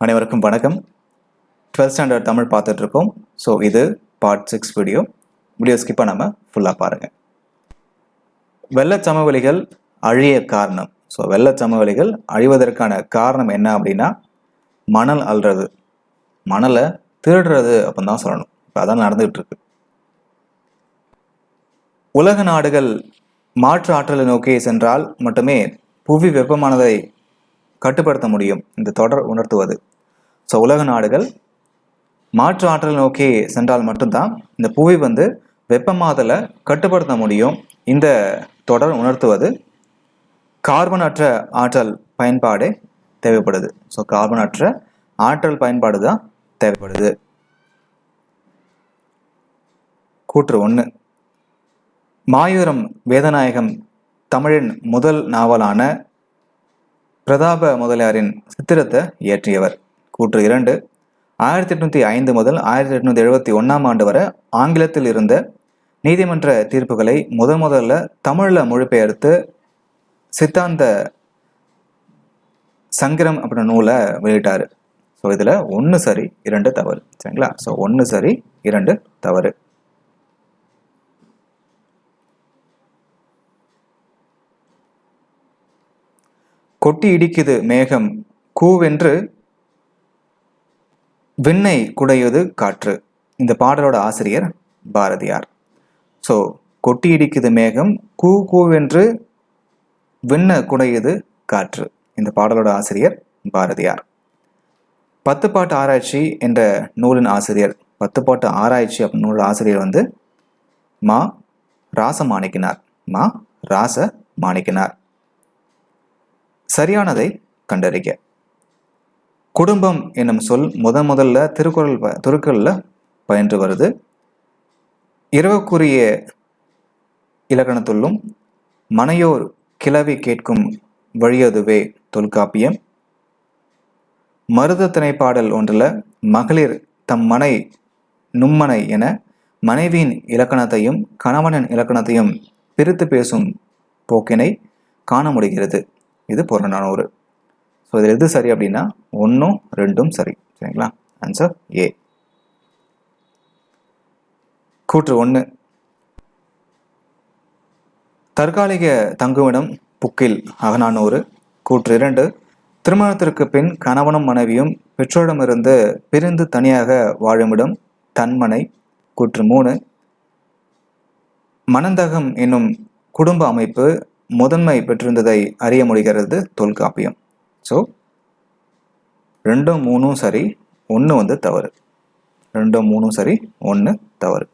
அனைவருக்கும் வணக்கம். Twelfth standard Tamil பார்த்துட்ருக்கோம். ஸோ இது part six video video skip பண்ணாமல் ஃபுல்லாக பாருங்கள் வெள்ளச்சமவெளிகள் அழிய காரணம். ஸோ வெள்ளச்சமவெளிகள் அழிவதற்கான காரணம் என்ன அப்படின்னா மணல் அல்றது. மணலை திருடுறது அப்படின்னு தான் சொல்லணும். இப்போ அதான் நடந்துகிட்டு இருக்கு உலக நாடுகள் மாற்று ஆற்றலை நோக்கி சென்றால் மட்டுமே புவி வெப்பமானதை கட்டுப்படுத்த முடியும். இந்த தொடர் உணர்த்துவது. ஸோ உலக நாடுகள் மாற்று ஆற்றல் நோக்கி சென்றால் மட்டும்தான் இந்த புவி வந்து வெப்பமாதலை கட்டுப்படுத்த முடியும். இந்த தொடர் உணர்த்துவது கார்பன் அற்ற ஆற்றல் பயன்பாடே தேவைப்படுது. ஸோ கார்பன் அற்ற ஆற்றல் பயன்பாடு தான் தேவைப்படுது. கூற்று ஒன்று மாயூரம் வேதநாயகம் தமிழின் முதல் நாவலான பிரதாப முதலியாரின் சித்திரத்தை இயற்றியவர். கூற்று இரண்டு ஆயிரத்தி எட்நூத்தி ஐந்து முதல் ஆயிரத்தி எட்நூத்தி எழுபத்தி ஒன்றாம் ஆண்டு வரை ஆங்கிலத்தில் இருந்த நீதிமன்ற தீர்ப்புகளை முத முதல்ல தமிழில் மொழிபெயர்த்து சித்தாந்த சங்கிரம் அப்படின்ற நூலை வெளியிட்டார். ஸோ இதில் ஒன்று சரி இரண்டு தவறு. சரிங்களா? ஸோ ஒன்று சரி இரண்டு தவறு. கொட்டி இடிக்குது மேகம். கூவென்று விண்ணை குடையுது காற்று. இந்த பாடலோட ஆசிரியர் பாரதியார். ஸோ கொட்டி இடிக்குது மேகம் கூ கூவென்று விண்ண குடையுது காற்று. இந்த பாடலோட ஆசிரியர் பாரதியார். பத்து பாட்டு ஆராய்ச்சி என்ற நூலின் ஆசிரியர். பத்து பாட்டு ஆராய்ச்சி அப்படின்னு நூல் ஆசிரியர் வந்து மா ராச மாணிக்கினார் மா ராச மாணிக்கினார் சரியானதை கண்டறிக. குடும்பம் என்னும் சொல் முத முதல்ல திருக்குறள் ப திருக்குறளில் பயின்று வருது. இரவுக்குரிய இலக்கணத்துள்ளும் மனையோர் கிளவி கேட்கும் வழியதுவே தொல்காப்பியம். மருத திணைப்பாடல் ஒன்றில் மகளிர் தம் மனை நும்மனை என மனைவியின் இலக்கணத்தையும் கணவனின் இலக்கணத்தையும் பிரித்து பேசும் போக்கினை காண முடிகிறது. இது புறநானூறு ஸோ இதில் எது சரி அப்படின்னா ஒன்றும் ரெண்டும் சரி. சரிங்களா? ஆன்சர் ஏ கூற்று ஒன்று தற்காலிக தங்குமிடம் புக்கில் அகநானூறு. கூற்று இரண்டு. திருமணத்திற்கு பின் கணவனும் மனைவியும் பெற்றோரிடமிருந்து பிரிந்து தனியாக வாழுமிடம் தன்மனை கூற்று மூணு. மணந்தகம் என்னும் குடும்ப அமைப்பு முதன்மை பெற்றிருந்ததை அறிய முடிகிறது தொல்காப்பியம். ஸோ ரெண்டும் மூணும் சரி ஒன்று வந்து தவறு. ரெண்டும் மூணும் சரி ஒன்று தவறு.